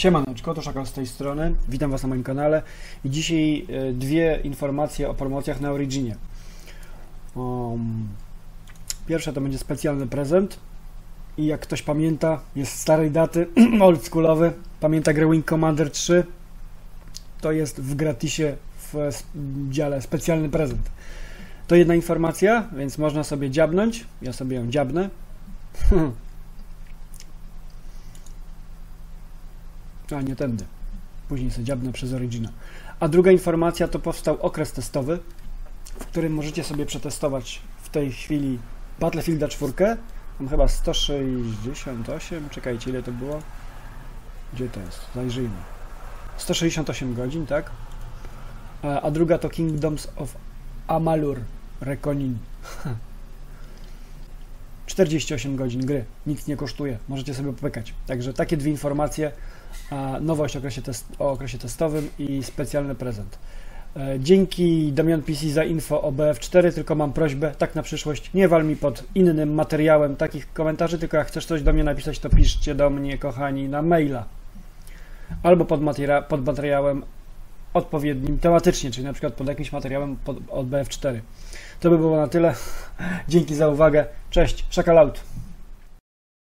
Siemaneczko, to Szakal z tej strony. Witam Was na moim kanale. I dzisiaj e, dwie informacje o promocjach na Originie. Um, pierwsza to będzie specjalny prezent. I jak ktoś pamięta, jest starej daty, oldschoolowy, pamięta grę Wing Commander 3, to jest w gratisie w dziale specjalny prezent. To jedna informacja, więc można sobie dziabnąć. Ja sobie ją dziabnę. A nie tędy. Później sobie dziabnę przez Origina. A druga informacja to powstał okres testowy, w którym możecie sobie przetestować w tej chwili Battlefielda 4. Mam chyba 168. Czekajcie, ile to było? Gdzie to jest? Zajrzyjmy. 168 godzin, tak? A, a druga to Kingdoms of Amalur Reconin. 48 godzin gry. Nikt nie kosztuje. Możecie sobie popykać. Także takie dwie informacje. Nowość o okresie, test, o okresie testowym i specjalny prezent. E, Dzięki Damian PC za info o BF4, tylko mam prośbę, tak na przyszłość, nie wal mi pod innym materiałem takich komentarzy, tylko jak chcesz coś do mnie napisać, to piszcie do mnie, kochani, na maila. Albo pod, materia- pod materiałem odpowiednim tematycznie, czyli na przykład pod jakimś materiałem pod, od BF4. To by było na tyle. Dzięki za uwagę. Cześć, szakalaut.